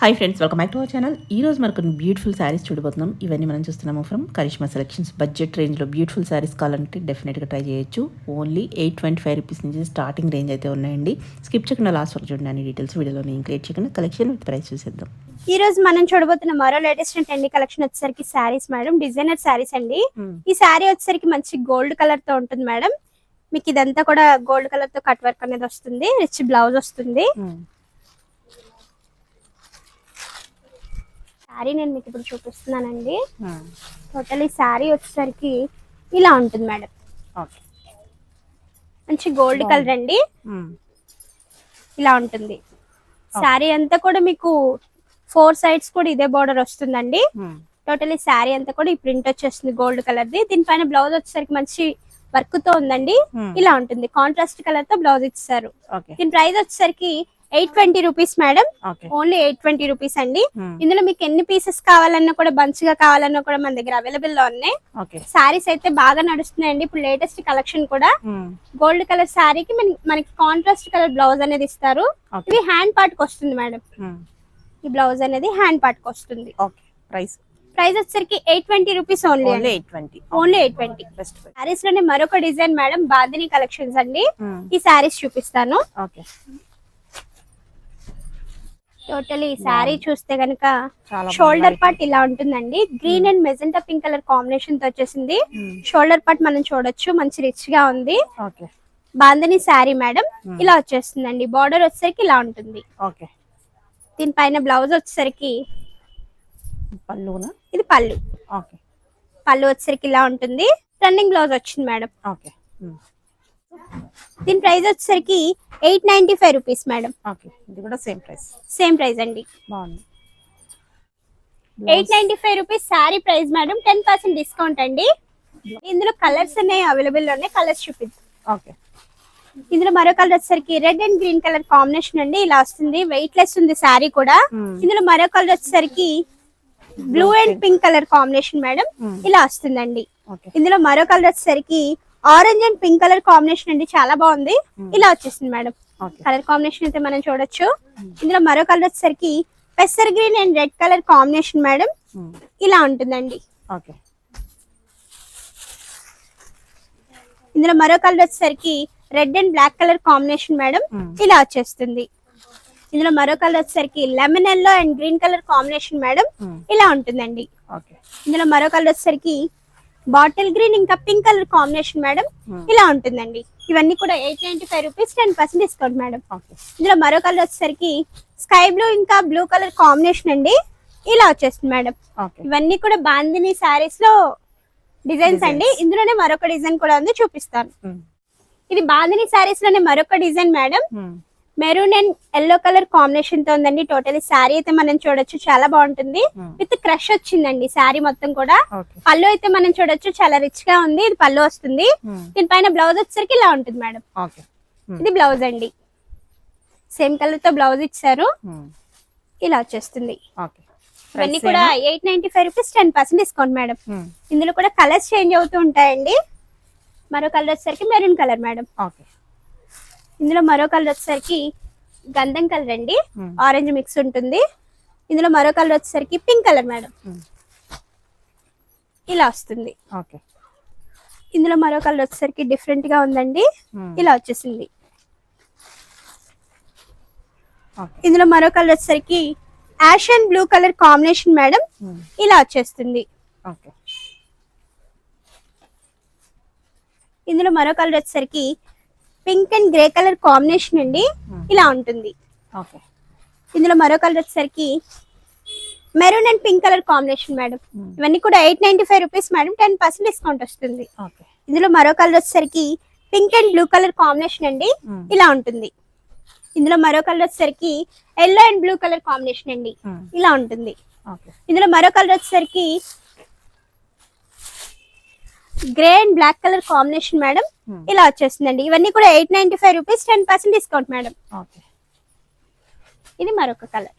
Hi friends welcome back to our channel ఈ రోజు మనకు బ్యూటిఫుల్ శారీస్ చూడబోతున్నాం. ఇవన్నీ మనం చూస్తున్నాము ఫ్రమ్ కరిష్మా సెలెక్షన్స్ బడ్జెట్ రేంజ్లో బ్యూటిఫుల్ శారీస్ కావాలంటే డెఫినెట్గా ట్రై చేయొచ్చు. Only eight twenty five rupees నుంచి స్టార్టింగ్ రేంజ్ అయితే ఉన్నాయండి. స్కిప్ చేయకుండా లాస్ట్ వరకు చూడండి అన్ని డీటెయిల్స్ వీడియోలో నేను క్రియేట్ చేయకుండా కలెక్షన్ విత్ ప్రైస్ చూసేద్దాం. ఈ రోజు మనం చూడబోతున్న మరో లేటెస్ట్ అండ్ కలెక్షన్ వచ్చేసరికి శారీస్ మేడం డిజైనర్ శారీస్ అండి. ఈ శారీ వచ్చేసరికి మంచి గోల్డ్ కలర్తో ఉంటుంది మేడం మీకు ఇదంతా కూడా గోల్డ్ కలర్తో కట్ వర్క్ అనేది వస్తుంది. రిచ్ బ్లౌజ్ వస్తుంది. శారీ నేను మీకు ఇప్పుడు చూపిస్తున్నానండి. టోటల్ ఈ శారీ వచ్చేసరికి ఇలా ఉంటుంది మేడం. మంచి గోల్డ్ కలర్ అండి. ఇలా ఉంటుంది. శారీ అంతా కూడా మీకు ఫోర్ సైడ్స్ కూడా ఇదే బార్డర్ వస్తుందండి. టోటల్ ఈ శారీ అంతా కూడా ఈ ప్రింట్ వచ్చేస్తుంది గోల్డ్ కలర్ ది దీనిపైన బ్లౌజ్ వచ్చేసరికి మంచి వర్క్తో ఉందండి. ఇలా ఉంటుంది. కాంట్రాస్ట్ కలర్తో బ్లౌజ్ ఇచ్చారు. దీని ప్రైస్ వచ్చేసరికి eight twenty rupees madam. Only eight twenty rupees అండి. ఇందులో మీకు ఎన్ని పీసెస్ కావాలన్నా కూడా బంచ్గా కావాలన్నా కూడా మన దగ్గర అవైలబుల్లో ఉన్నాయి. శారీస్ అయితే బాగా నడుస్తున్నాయండి. ఇప్పుడు లేటెస్ట్ కలెక్షన్ కూడా. గోల్డ్ కలర్ శారీకి మనకి కాంట్రాస్ట్ కలర్ బ్లౌజ్ అనేది ఇస్తారు. ఇది హ్యాండ్ పార్ట్కి వస్తుంది మేడం. ఈ బ్లౌజ్ అనేది హ్యాండ్ పార్ట్కి వస్తుంది. ప్రైస్ ప్రైస్ వచ్చేసరికి eight twenty rupees only only eight twenty only eight twenty best శారీస్లోనే మరొక డిజైన్ మేడం బాదిని కలెక్షన్స్ అండి. ఈ శారీస్ చూపిస్తాను. ఓకే టోటల్ ఈ శారీ చూస్తే గనక చాలా షోల్డర్ పార్ట్ ఇలా ఉంటుందండి. Green and magenta pink colour కాంబినేషన్తో వచ్చేసింది. షోల్డర్ పార్ట్ మనం చూడొచ్చు. మంచి రిచ్గా ఉంది. బాందని శారీ మేడం ఇలా వచ్చేస్తుందండి. బార్డర్ వచ్చేసరికి ఇలా ఉంటుంది. ఓకే దీనిపైన బ్లౌజ్ వచ్చేసరికి ఇది పళ్ళు. పళ్ళు వచ్చేసరికి ఇలా ఉంటుంది. రన్నింగ్ బ్లౌజ్ వచ్చింది మేడం ఓకే దీని ప్రైస్ వచ్చేసరికి eight ninety five rupees madam. Okay ఇది కూడా సేమ్ ప్రైస్. సేమ్ ప్రైస్ అండి. బాగుంది. Eight ninety five rupees sari price madam ten percent discount అండి. ఇందులో కలర్స్ అనేవి అవైలబుల్లో ఉన్నాయి కలర్స్ చూపిద్దాం. ఓకే. ఇందులో మరో కలర్ వచ్చేసరికి red and green colour combination అండి ఇలా వస్తుంది. వెయిట్ లెస్ ఉంది శారీ కూడా. ఇందులో మరో కలర్ వచ్చేసరికి blue and pink colour combination madam ఇలా వస్తుందండి. ఇందులో మరో కలర్ వచ్చేసరికి orange and pink colour combination అండి చాలా బాగుంది. ఇలా వచ్చేసింది మేడం. కలర్ కాంబినేషన్ అయితే మనం చూడొచ్చు. ఇందులో మరో కలర్ వచ్చేసరికి పెసర్ green and red colour combination madam. ఇలా ఉంటుందండి. ఇందులో మరో కలర్ వచ్చేసరికి red and black colour combination madam. ఇలా వచ్చేస్తుంది. ఇందులో మరో కలర్ వచ్చేసరికి lemon yellow and green colour combination madam. ఇలా ఉంటుందండి. ఇందులో మరో కలర్ వచ్చేసరికి బాటిల్ గ్రీన్ ఇంకా పింక్ కలర్ కాంబినేషన్ మేడం. ఇలా ఉంటుందండి. ఇవన్నీ కూడా eight ninety five rupees ten percent discount madam. ఇందులో మరో కలర్ వచ్చేసరికి స్కై బ్లూ ఇంకా బ్లూ కలర్ కాంబినేషన్ అండి. ఇలా వచ్చేస్తుంది మేడం. ఇవన్నీ కూడా బాందిని శారీస్లో డిజైన్స్ అండి. ఇందులోనే మరొక డిజైన్ కూడా ఉంది చూపిస్తాను. ఇది బాందిని శారీస్లోనే మరొక design madam. Maroon and yellow colour కాంబినేషన్తో ఉందండి. టోటల్ శారీ అయితే మనం చూడొచ్చు. చాలా బాగుంటుంది. విత్ క్రష్ వచ్చిందండి శారీ మొత్తం కూడా. పళ్ళు అయితే మనం చూడొచ్చు. చాలా రిచ్గా ఉంది. ఇది పళ్ళు వస్తుంది. దీనిపైన బ్లౌజ్ వచ్చేసరికి ఇలా ఉంటుంది మేడం. ఓకే. ఇది బ్లౌజ్ అండి. సేమ్ కలర్తో బ్లౌజ్ ఇచ్చారు. ఇలా వచ్చేస్తుంది. ఇవన్నీ కూడా eight ninety five rupees ten percent discount madam. ఇందులో కూడా కలర్స్ చేంజ్ అవుతూ ఉంటాయండి. మరో కలర్ వచ్చేసరికి మెరూన్ కలర్ మేడం. ఓకే. ఇందులో మరో కలర్ వచ్చేసరికి గంధం కలర్ అండి. ఆరెంజ్ మిక్స్ ఉంటుంది. ఇందులో మరో కలర్ వచ్చేసరికి పింక్ కలర్ మేడం ఇలా వస్తుంది. ఓకే. ఇందులో మరో కలర్ వచ్చేసరికి డిఫరెంట్గా ఉందండి. ఇలా వచ్చేసింది. ఇందులో మరో కలర్ వచ్చేసరికి ash and blue colour combination madam ఇలా వచ్చేస్తుంది. ఇందులో మరో కలర్ వచ్చేసరికి pink and grey colour combination అండి. ఇలా ఉంటుంది. ఓకే. ఇందులో మరో కలర్ వచ్చేసరికి maroon and pink colour combination madam. ఇవన్నీ కూడా eight ninety five rupees madam. Ten percent discount వస్తుంది. ఇందులో మరో కలర్ వచ్చేసరికి pink and blue colour combination అండి. ఇలా ఉంటుంది. ఇందులో మరో కలర్ వచ్చేసరికి yellow and blue colour combination అండి. ఇలా ఉంటుంది. ఇందులో మరో కలర్ వచ్చేసరికి grey and black colour combination madam. ఇలా వచ్చేస్తుందండి. ఇవన్నీ కూడా eight ninety five rupees ten percent discount madam. Okay. ఇది మరొక కలర్.